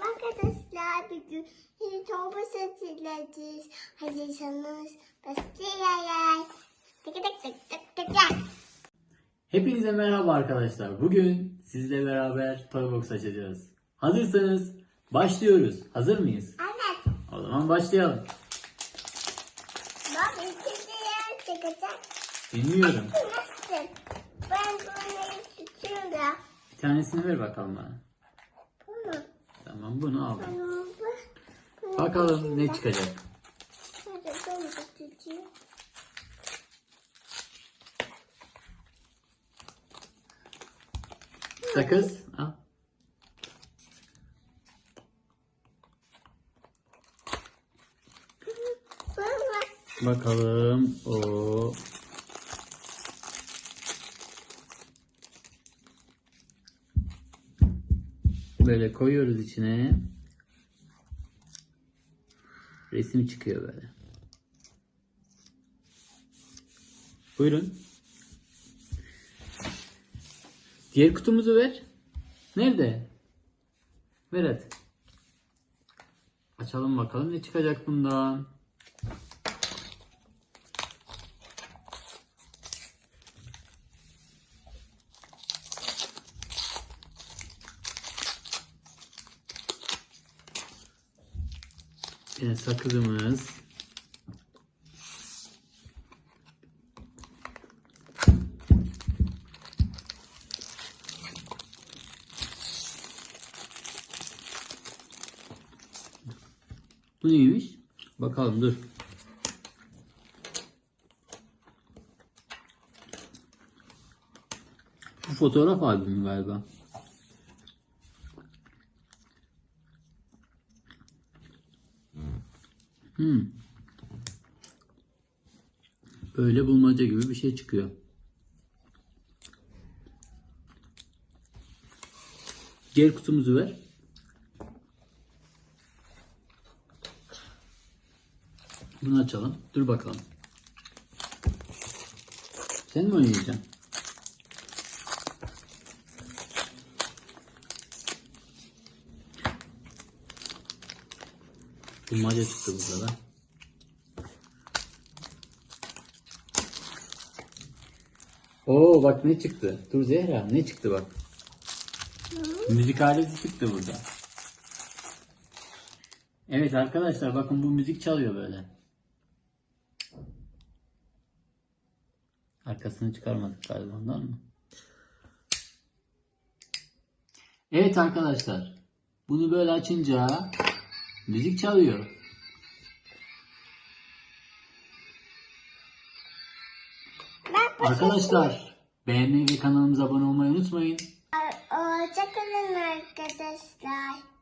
Merhaba arkadaşlar. Bugün yeni torba satacağız. Hazırsanız başlayalım. Tık tık tık tık tık tık. Hepinize merhaba arkadaşlar. Bugün sizle beraber Toybox açacağız. Hazırsanız başlıyoruz. Hazır mıyız? Evet. O zaman başlayalım. Bak ikinci yer çıkacak. Bilmiyorum. Nasıl? Ben bunu tutuyorum da. Bir tanesini ver bakalım bana. Tamam bunu aldım. Bakalım ne çıkacak. Sakız. Al. Bakalım. O Böyle koyuyoruz içine. Resim çıkıyor böyle. Buyurun. Diğer kutumuzu ver. Nerede? Ver hadi. Açalım bakalım ne çıkacak bundan. Yine sakızımız. Bu neymiş? Bakalım dur. Bu fotoğraf albümü galiba. Hmm. Öyle bulmaca gibi bir şey çıkıyor. Diğer kutumuzu ver. Bunu açalım. Dur bakalım. Sen mi oynayacaksın? Bulmaca çıktı burada da. Oo bak ne çıktı. Dur Zehra ne çıktı bak. Müzik aleti çıktı burada. Evet arkadaşlar bakın bu müzik çalıyor böyle. Arkasını çıkarmadık galiba ondan mı? Evet arkadaşlar. Bunu böyle açınca müzik çalıyor. Arkadaşlar beğenmeyi ve kanalımıza abone olmayı unutmayın. Hoşçakalın arkadaşlar.